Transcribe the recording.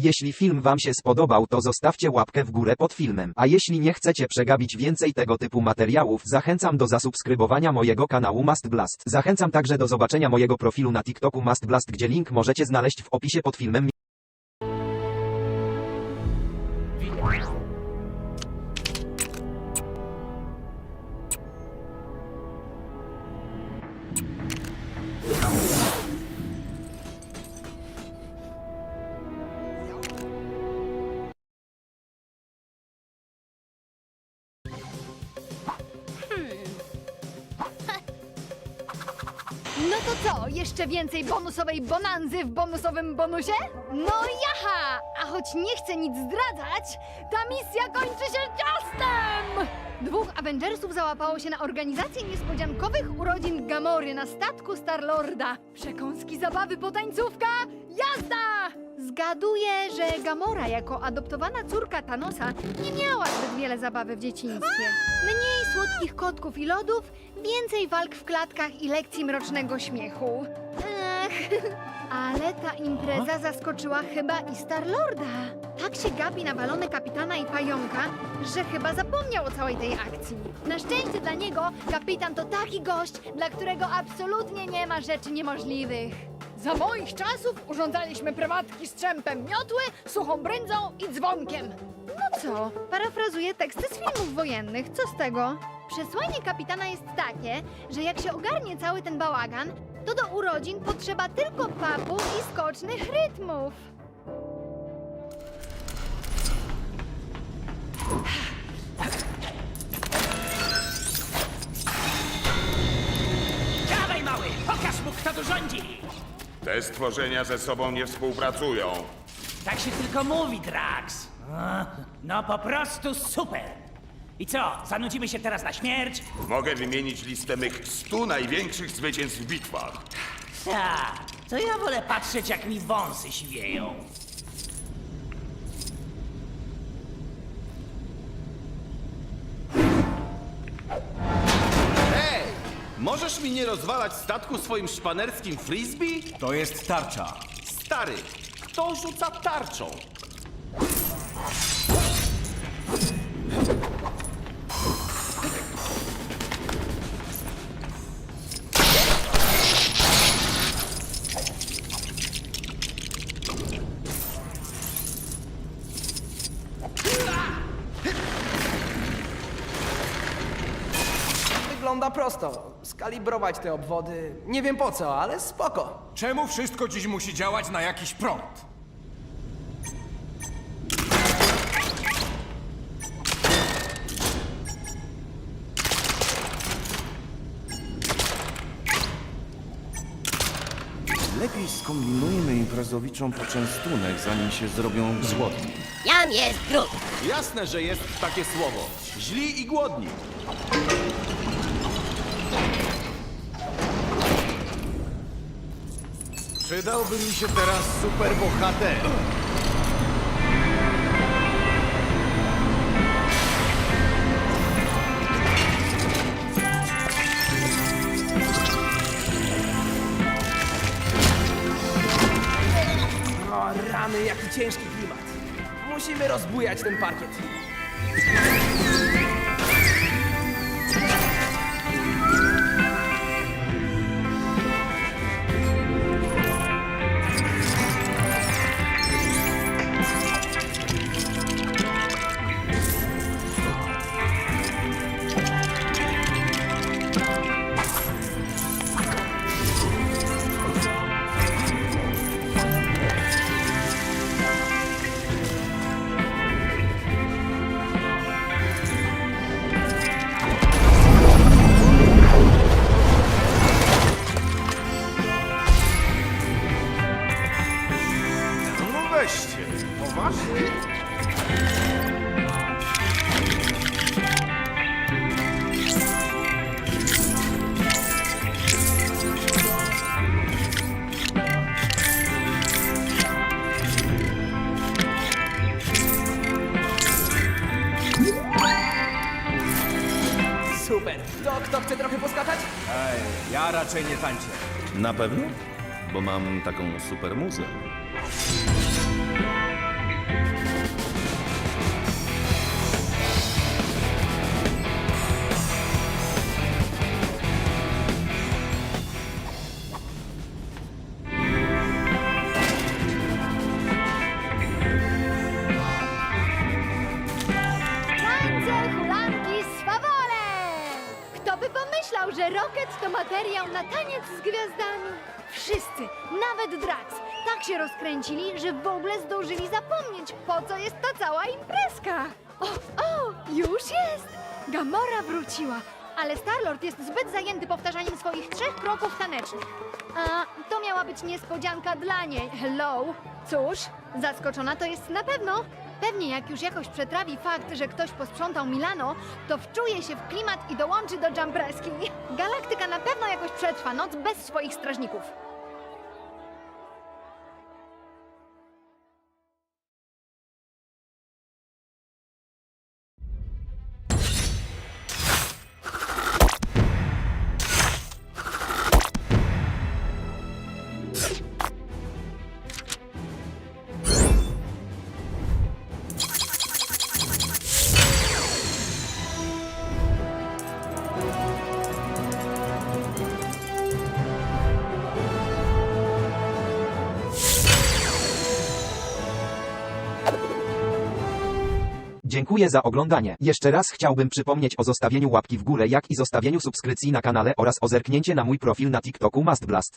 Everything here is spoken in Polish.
Jeśli film wam się spodobał to zostawcie łapkę w górę pod filmem, a jeśli nie chcecie przegapić więcej tego typu materiałów zachęcam do zasubskrybowania mojego kanału Must Blast. Zachęcam także do zobaczenia mojego profilu na TikToku Must Blast gdzie link możecie znaleźć w opisie pod filmem. No to co, jeszcze więcej bonusowej bonanzy w bonusowym bonusie? No jaha! A choć nie chcę nic zdradzać, ta misja kończy się ciastem! Dwóch Avengersów załapało się na organizację niespodziankowych urodzin Gamory na statku Starlorda. Przekąski, zabawy, potańcówka, jazda! Zgaduję, że Gamora jako adoptowana córka Thanosa nie miała zbyt wiele zabawy w dzieciństwie. Mniej słodkich kotków i lodów, więcej walk w klatkach i lekcji mrocznego śmiechu. Ech, ale ta impreza zaskoczyła chyba i Starlorda. Tak się gapi na balony kapitana i pająka, że chyba zapomniał o całej tej akcji. Na szczęście dla niego kapitan to taki gość, dla którego absolutnie nie ma rzeczy niemożliwych. Za moich czasów urządzaliśmy prywatki strzępem miotły, suchą brędzą i dzwonkiem. No co, parafrazuję teksty z filmów wojennych, co z tego? Przesłanie kapitana jest takie, że jak się ogarnie cały ten bałagan, to do urodzin potrzeba tylko papu i skocznych rytmów. Te stworzenia ze sobą nie współpracują. Tak się tylko mówi, Drax. No po prostu super. I co, zanudzimy się teraz na śmierć? Mogę wymienić listę mych stu największych zwycięstw w bitwach. Ta, to ja wolę patrzeć jak mi wąsy siwieją. Możesz mi nie rozwalać statku swoim szpanerskim frisbee? To jest tarcza. Stary, kto rzuca tarczą? Wygląda prosto. Skalibrować te obwody. Nie wiem po co, ale spoko. Czemu wszystko dziś musi działać na jakiś prąd? Lepiej skombinujmy imprezowiczom poczęstunek, zanim się zrobią złotni. Jam jest drut. Jasne, że jest takie słowo. Źli i głodni. Przydałby mi się teraz superbohater. O, rany, jaki ciężki klimat. Musimy rozbujać ten parkiet. Kto chce trochę poskakać? Ej, ja raczej nie tańczę. Na pewno? Bo mam taką super muzę. Że Rocket to materiał na taniec z gwiazdami? Wszyscy, nawet Drax, tak się rozkręcili, że w ogóle zdążyli zapomnieć, po co jest ta cała imprezka. O, o, już jest! Gamora wróciła, ale Starlord jest zbyt zajęty powtarzaniem swoich trzech kroków tanecznych. A to miała być niespodzianka dla niej. Hello? Cóż, zaskoczona to jest na pewno. Pewnie jak już jakoś przetrawi fakt, że ktoś posprzątał Milano, to wczuje się w klimat i dołączy do jumpreski. Galaktyka na pewno jakoś przetrwa noc bez swoich strażników. Dziękuję za oglądanie. Jeszcze raz chciałbym przypomnieć o zostawieniu łapki w górę, jak i zostawieniu subskrypcji na kanale oraz o zerknięcie na mój profil na TikToku Must Blast.